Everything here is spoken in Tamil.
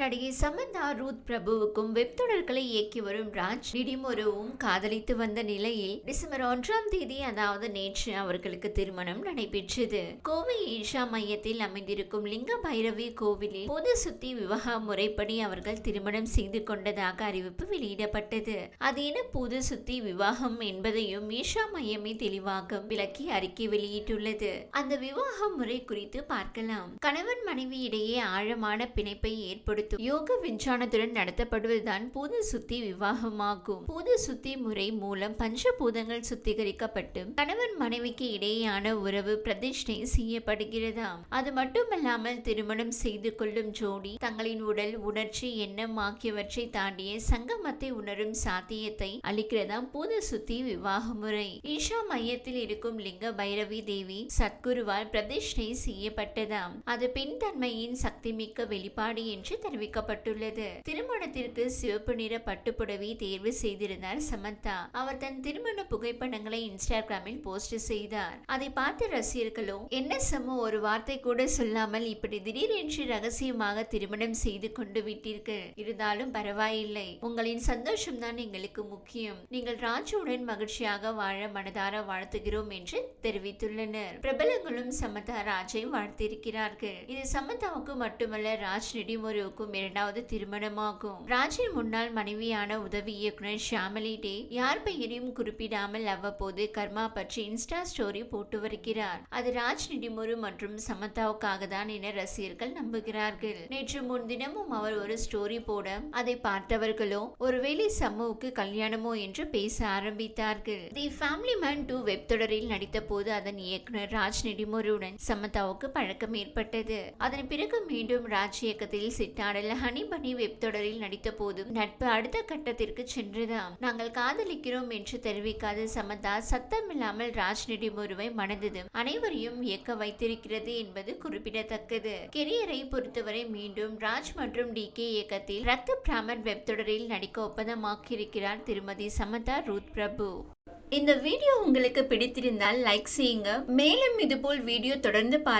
நடிகை சமந்தா ரூத் பிரபுவுக்கும் வெப் தொடர்களை இயக்கி வரும் ராஜ் நிடிமுருவும் காதலித்து வந்த நிலையில் டிசம்பர் ஒன்றாம் தேதி அதாவது நேற்று அவர்களுக்கு திருமணம் நடைபெற்றது. கோவை ஈஷா மையத்தில் அமைந்திருக்கும் லிங்க பைரவி கோவிலில் பொது சுத்தி விவாக முறைப்படி அவர்கள் திருமணம் செய்து கொண்டதாக அறிவிப்பு வெளியிடப்பட்டது. அது என பொது சுத்தி விவாகம் என்பதையும் ஈஷா மையமே தெளிவாக விளக்கி அறிக்கை வெளியிட்டுள்ளது. அந்த விவாக முறை குறித்து பார்க்கலாம். கணவன் மனைவி இடையே ஆழமான பிணைப்பை ஏற்படுத்தும் யோக விஞ்ஞானத்துடன் நடத்தப்படுவதுதான் பூத சுத்தி விவாகமாகும். பூத சுத்தி முறை மூலம் பஞ்சபூதங்கள் சுத்திகரிக்கப்பட்டு கணவன் மனைவிக்கு இடையேயான உறவு பிரதிஷ்டை செய்யப்படுகிறதாம். அது மட்டுமல்லாமல் திருமணம் செய்து கொள்ளும் ஜோடி தங்களின் உடல் உணர்ச்சி எண்ணம் ஆகியவற்றை தாண்டிய சங்கமத்தை உணரும் சாத்தியத்தை அளிக்கிறதாம் பூத சுத்தி விவாக முறை ஈஷா மையத்தில் இருக்கும் லிங்க பைரவி தேவி சத்குருவால் பிரதிஷ்டை செய்யப்பட்டதாம். அது பெண் தன்மையின் சக்திமிக்க வெளிப்பாடு என்று அறிவிக்கப்பட்டுள்ளது. திருமணத்திற்கு சிவப்பு நிற பட்டுப்புடவை தேர்வு செய்திருந்தார் சமந்தா. அவர் தன் திருமண புகைப்படங்களை இன்ஸ்டாகிராமில் போஸ்ட் செய்தார். அதை பார்த்த ரசிகர்களோ என்ன சமு ஒரு வார்த்தை கூட சொல்லாமல் இப்படி திடீரென்று ரகசியமாக திருமணம் செய்து கொண்டு விட்டீர்கள். இருந்தாலும் பரவாயில்லை. உங்களின் சந்தோஷம் தான் எங்களுக்கு முக்கியம். நீங்கள் ராஜுடன் மகிழ்ச்சியாக வாழ மனதார வாழ்த்துகிறோம் என்று தெரிவித்துள்ளனர். பிரபலங்களும் சமந்தா ராஜை வாழ்த்திருக்கிறார்கள் இது சமந்தாவுக்கு மட்டுமல்ல ராஜ் நெடிமுருவுக்கும் இரண்டாவது திருமணமாகும். ராஜின் முன்னாள் மனைவியான உதவி இயக்குனர் ஷியாமலி டே யார் பெயரையும் குறிப்பிடாமல் அவ்வப்போது கர்மா பற்றி இன்ஸ்டா ஸ்டோரி போட்டு வருகிறார். அது ராஜ் நெடிமுரு மற்றும் சமந்தாவுக்காக தான் என ரசிகர்கள் நம்புகிறார்கள். நேற்று முன்தினமும் அவர் ஒரு ஸ்டோரி போட அதை பார்த்தவர்களோ ஒருவேளை சம்முவுக்கு கல்யாணமோ என்று பேச ஆரம்பித்தார்கள். The family man two web தொடரில் நடித்த போது அதன் இயக்குனர் ராஜ் நெடிமுருடன் சமந்தாவுக்கு பழக்கம் ஏற்பட்டது. அதன் பிறகு மீண்டும் ராஜ் இயக்கத்தில் பாடல் ஹனி பனி வெப் தொடரில் நடித்த போதும் நட்பு அடுத்த கட்டத்திற்கு சென்றதாம். நாங்கள் காதலிக்கிறோம் என்று தெரிவிக்காத சமந்தா சத்தமில்லாமல் ராஜ் நெடிமுருவை மணந்ததும் அனைவரையும் இயக்க வைத்திருக்கிறது என்பது குறிப்பிடத்தக்கது. கெரியரை பொறுத்தவரை மீண்டும் ராஜ் மற்றும் டி கே இயக்கத்தில் ரத்த பிராமன் வெப் தொடரில் நடிக்க ஒப்பந்தமாக்கியிருக்கிறார் திருமதி சமந்தா ரூத் பிரபு. இந்த வீடியோ உங்களுக்கு பிடித்திருந்தால் லைக் செய்யுங்க. மேலும் இதுபோல் வீடியோ தொடர்ந்து பார்க்க